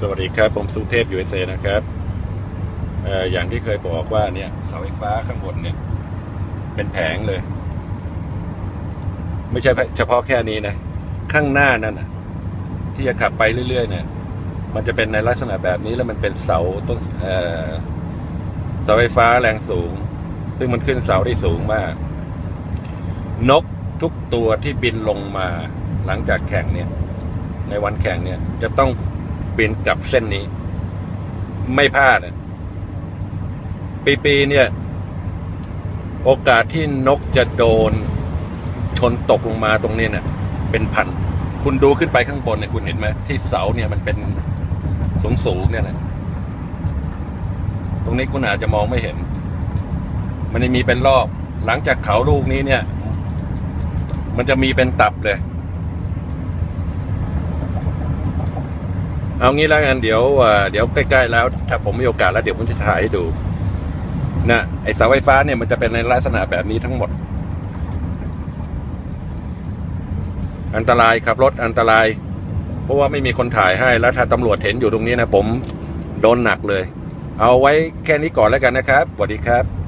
สวัสดีครับ ผมสุเทพยูเอสเอนะครับออย่างที่เคยบอกว่าเนี่ยเสาไฟฟ้าข้างบนเนี่ย เป็นแผงเลย ไม่ใช่เฉพาะแค่นี้นะ ข้างหน้านั่นนะที่จะขับไปเรื่อยๆเนี่ย มันจะเป็นในลักษณะแบบนี้แล้วมันเป็นเสาต้นเอ่อเสาไฟฟ้าแรงสูง ซึ่งมันขึ้นเสาได้สูงมาก นกทุกตัวที่บินลงมาหลังจากแข่งเนี่ย ในวันแข่งเนี่ย จะต้อง บินกลับเส้นนี้ ไม่พลาดอะปีๆเนี่ย โอกาสที่นกจะโดนชนตกลงมาตรงนี้เนี่ยเป็นพัน คุณดูขึ้นไปข้างบนเนี่ยคุณเห็นไหมที่เสาเนี่ยมันเป็นสูงสูงๆเนี่ยนะตรงนี้คุณอาจจะมองไม่เห็น มันจะมีเป็นรอบ หลังจากเขาลูกนี้เนี่ย มันจะมีเป็นตับเลย เอางี้แล้วกันเดี๋ยวเดี๋ยวใกล้ๆแล้ว ถ้าผมมีโอกาสแล้วเดี๋ยวผมจะถ่ายให้ดูนะไอเสาไฟฟ้าเนี่ยมันจะเป็นในลักษณะแบบนี้ทั้งหมด อันตรายขับรถอันตราย เพราะว่าไม่มีคนถ่ายให้แล้วถ้าตำรวจเห็นอยู่ตรงนี้นะผมโดนหนักเลย เอาไว้แค่นี้ก่อนแล้วกันนะครับสวัสดีครับ